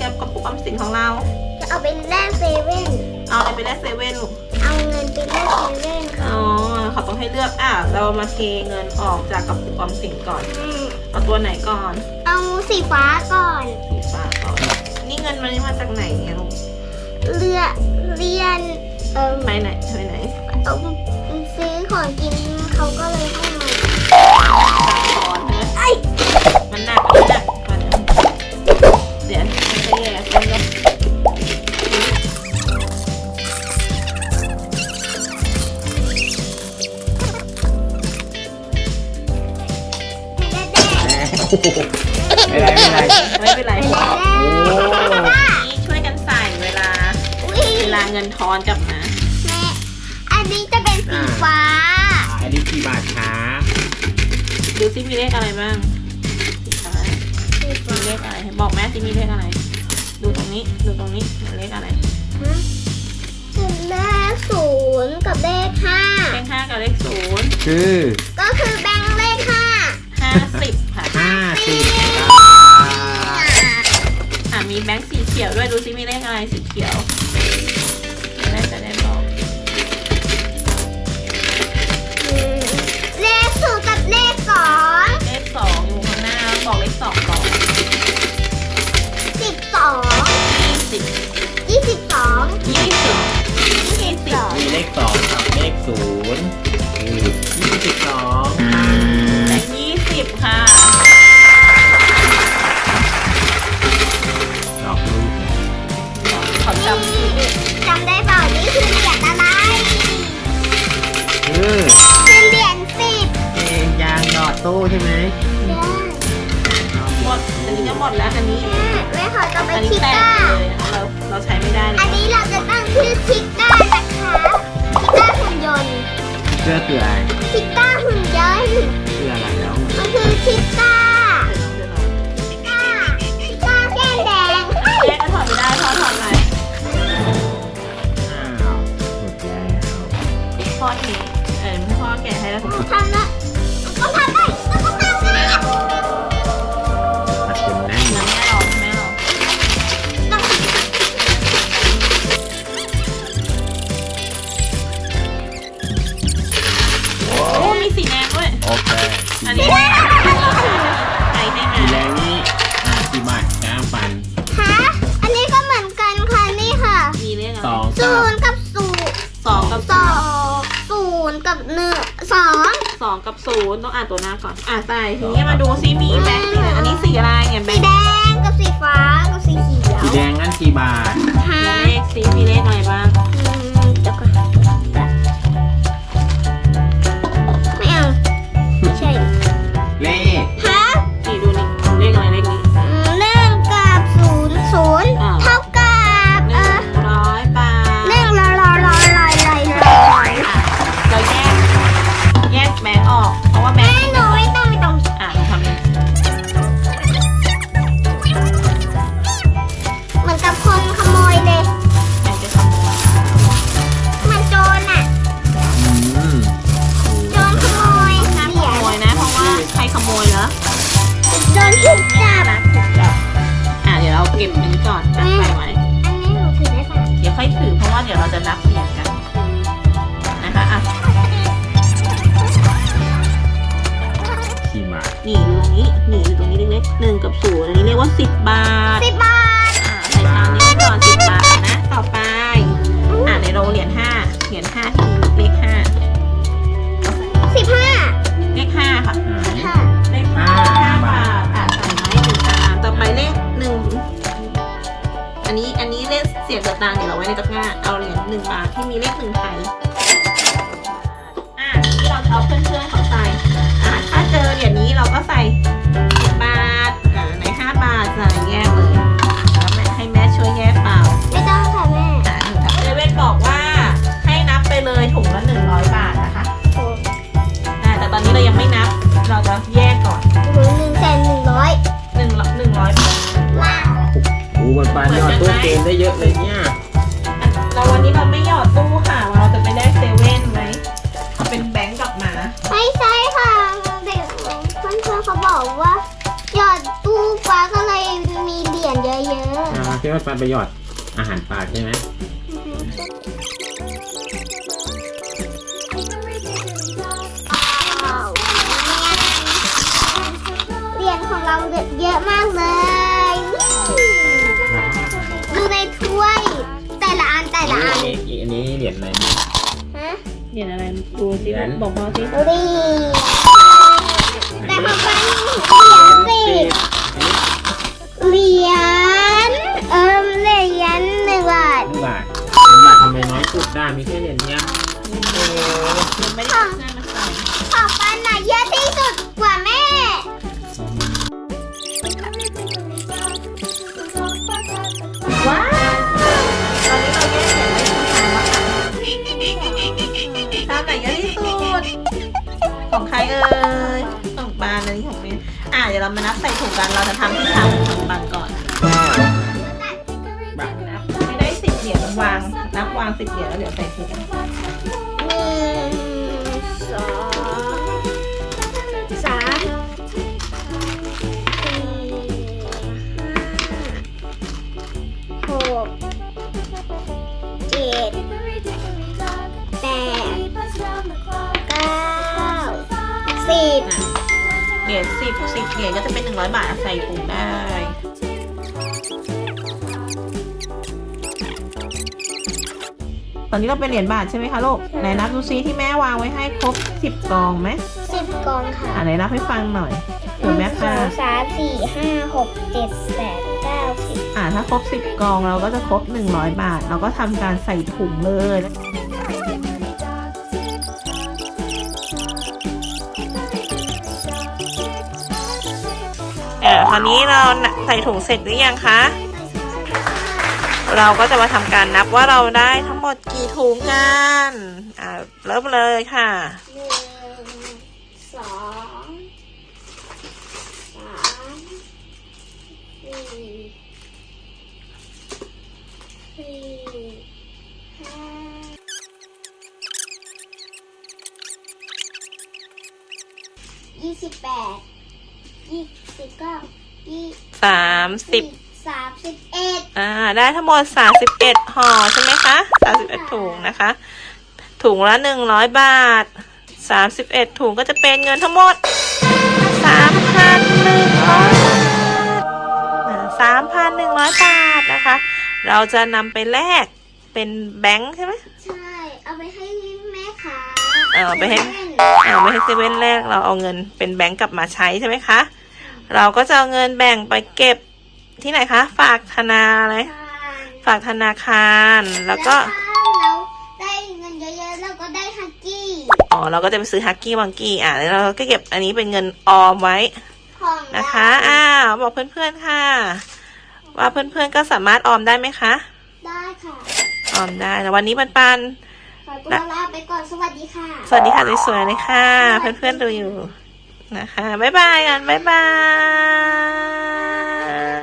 กับกระปุกออมสินของเรา จะเอาไปแลกเซเว่น เอาอะไรไปแลกเซเว่นลูก เอาเงินไปแลกเซเว่นค่ะอ๋อเขาต้องให้เลือกอะเรามาเทเงินออกจากกระปุกออมสินก่อนแม่เอาตัวไหนก่อน เอาสีฟ้าก่อน สีฟ้าก่อน นี่เงินมันมาจากไหนเนี่ยลูกเรือเรียน เอ่อไปไหนไปไหน เอาซื้อของกิน ไม่เป็นไรไม่เป็นไรไม่เป็นไรโอ้นี่ช่วยกันใส่เวลา อุ้ยเวลาเงินทอนกลับมาแม่อันนี้จะเป็นสีฟ้าอันนี้กี่บาทครับดูซิมีเลขอะไรบ้างสีฟ้าสีมีฟ้าเลขอะไรบอกแม่ซิมีเลขอะไร ดูตรงนี้ดูตรงนี้มีเลขอะไรฮะคือเลขศูนย์กับเลขห้าเลขห้ากับเลขศูนย์คือก็คือแบ สีเขียวจะได้จะได้บอกอืมเลขศูนย์กับเลขสองเลขสองอยู่ข้างหน้าบอกเลขสองก่อนสิบสองยี่สิบยี่สิบสองยี่สิบยี่สิบมีเลขสองกับเลขศูนย์นี่ยี่สิบสอง หมดแล้วอันนี้ แม่ขอจะไปอันนี้ชิแตกก้า ไปเลยนะคะเราเราใช้ไม่ได้เลอัยนนี้เราจะตั้งชื่อชิก้านะคะชิก้าหุ่นยนต์เสื้อคืออะไรชิก้าหุ่นยนต์คืออะไรแล้วมันคือชิก้า มีเลขอะไรสองศูกับนย์กับศูนย์สองกับสองศูนย์กับหนึ่งสองสองกับศูนย์ต้องอ่านตัวหน้าก่อน อ่านใส่ทีนี้มาดูซิมีแบงค์สีไหนอันนี้สีอะไรเนี่ยแบสีงค์แดงกับสีฟ้ากับสีเขียวสีแดงนั่นกี่บาทฮะเลขสีมีเลขอะไรบ้าง โดนถูกจับนะถูกจับอะเดี๋ยวเราเก็บอันนี้ก่อนตั้งไปไว้ อันนี้หนูถือได้ปะเดี๋ยวค่อยถือเพราะว่าเดี๋ยวเราจะนับเหรียญกัน ตังค์เดี๋ยวเราไว้ในตะกร้า เอาเหรียญหนึ่งบาทที่มีเลขหนึ่งไทยอ่าที่เราจะเอาเพื่อนๆเขาใส่อ่าถ้าเจอเหรียญนี้เราก็ใส่สิบบาทอ่าในห้าบาทใส่แยกเลยแล้วแม่ให้แม่ช่วยแยกเปล่าไม่ต้องค่ะแม่อ่าเซเว่นบอกว่าให้นับไปเลยถุงละหนึ่งร้อยบาทนะคะอ่าแต่ตอนนี้เรายังไม่นับ เราจะแยกก่อนหนูหนึ่งแสนหนึ่งร้อยหนึ่งหนึ่งร้อยบาท ว้าว โอ้มันปันยอดตู้เกมได้เยอะเลยเนี่ย เพื่อนๆเขาบอกว่าหยอดตู้ฟ้าก็เลยมีเหรียญเยอะอ่าว่าปันประโยชน์อาหารปลาใช่ไหมเหรียญของเราเยอะมากเลย ดูในถ้วย แต่ละอันแต่ละอันอันนี้อันนี้เหรียญอะไรฮะเหรียญอะไรดูสิเหรียญบอกพ่อสิเหรียญ ทำไมน้อยสุดได้มีแค่เหรียญเนี้ยยังไม่ได้ได้มาใส่ของปันน่ะเยอะที่สุดกว่าแม่ว้าวตอนนี้เราแยกเหรียญได้ทุกทางแล้วค่ะทางไหนเยอะที่สุด ของใครเอ่ยของปานอันนี้ของเมย์อะเดี๋ยวเรามานับใส่ถุงกัน เราจะทำที่ทางของปานก่อนบาทนับไม่ได้สิบเหรียญวาง นับวางสิบเหรียญแล้วเดี๋ยวใส่ถุงหนึ่งสองสามสี่ห้าหกเจ็ดแปดเก้าสิบ เหรียญสิบสิบเหรียญก็จะเป็นหนึ่งร้อยบาทใส่ถุงได้ ตอนนี้เราเป็นเหรียญบาทใช่ไหมคะลูกไหนนับดูซิที่แม่วางไว้ให้ครบสิบกองไหมสิบกองค่ะอ่าไหนนับให้ฟังหน่อยหเดี๋ยวนึ่แม่งสค่ะองสามสี่ห้าหกเจ็ดแปดเก้าสิบอ่าถ้าครบสิบกองเราก็จะครบหนึ่งร้อยบาท เราก็ทำการใส่ถุงเลยอ่าคราวนี้เราใส่ถุงเสร็จหรือยังคะ เราก็จะมาทำการนับว่าเราได้ทั้งหมดกี่ถุงกันอ่าเริ่มเลยค่ะหนึ่งสองสามสี่สี่ห้ายี่สิบแปดยี่สิบเก้ายี่สามสิบ สามสิบเอ็ดอ่า ได้ทั้งหมดสามสิบเอ็ดห่อใช่ไหมคะสามสิบเอ็ดถุงนะคะ ถุงละหนึ่งร้อยบาทสามสิบเอ็ดถุงก็จะเป็นเงินทั้งหมดสามพันหนึ่งร้อยบาทสามพันหนึ่งร้อยบาทนะคะ เราจะนำไปแลกเป็นแบงค์ใช่ไหมใช่ เอาไปให้แม่ค้าเอาไปให้เซเว่นเอาไม่ให้เซเว่นแรกเราเอาเงินเป็นแบงก์กลับมาใช้ใช่ไหมคะ เราก็จะเอาเงินแบ่งไปเก็บ ที่ไหนคะ ฝากธนาอะไรทานฝากธนาคารแล้วก็ถ้าเราได้เงินเยอะๆเราก็ได้ฮักกี้อ๋อเราก็จะไปซื้อฮักกี้วังกี้อะแล้วเราก็เก็บอันนี้เป็นเงินออมไว้ของนะคะอ้าวบอกเพื่อนๆค่ะ ว่าเพื่อนๆก็สามารถออมได้ไหมคะ ได้ค่ะ ออมได้แต่วันนี้ปันปันขอตัวลาไปก่อนสวัสดีค่ะๆสวัสดีค่ะสวยๆเลยค่ะ เพื่อนๆดูอยู่นะคะบ๊ายบายกันบ๊ายบาย